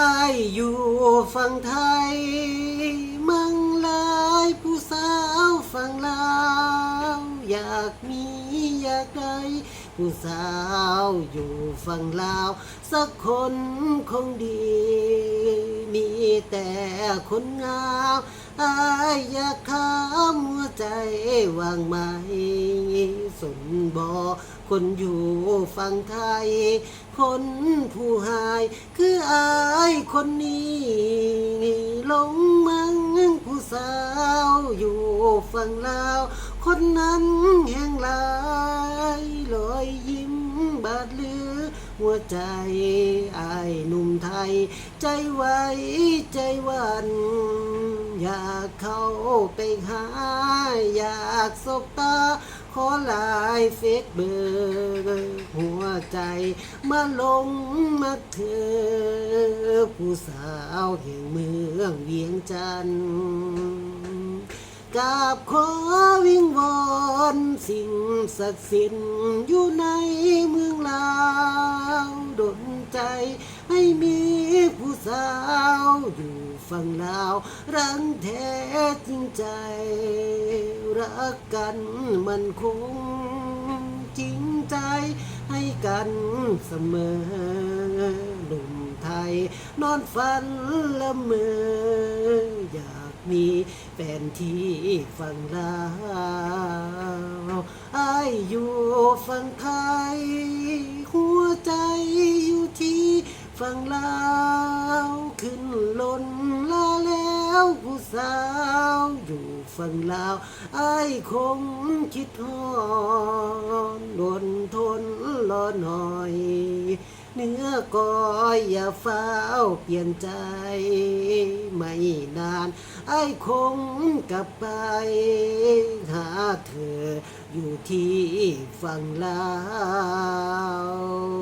อายอยู่ฝั่งไทย มั่งลายผู้สาวฝั่งลาวอยากมีอยากได้ผู้สาวอยู่ฝั่งลาว สักคนคงดี มีแต่คนงามอายอยากข้ามหัวใจวางไหม สนบอคนอยู่ฝั่งไทย คนผู้หาย คืออายคนนี้หลงมังผู้สาวอยู่ฝั่งลาว คนนั้นแห่งลายลอยยิ้มบาดเลือ หัวใจอายหนุ่มไทย ใจไว้ใจหวันอยากเข้าไปหา อยากสบตา ขอไลายเฟซเบอร์หัวใจมาลงมาเธอ ผู้สาวแห่งเมืองเวียงจันทน์กราบขอวิงวอนสิ่งศักดิ์สิทธิ์อยู่ในเมืองลาวดลใจให้มีผู้สาว อยู่ฝั่งลาวรังแท้จริงใจ รักกันมันคงจริงใจให้กันเสมอหนุ่มไทย นอนฝันละเมออยากมีแฟนที่ฝั่งลาวอายอยู่ฝั่งไทย หัวใจอยู่ที่ฝั่งลาว ขึ้นลนลาแล้วผู้สาวอยู่ฝั่งลาวไอายคงคิดทอนดนทนรอหน่อย เนื้อก็อยอย่าเฝ้าเปลี่ยนใจ ไม่นาน ไอ้คงกลับไป หาเธออยู่ที่ฝั่งลาว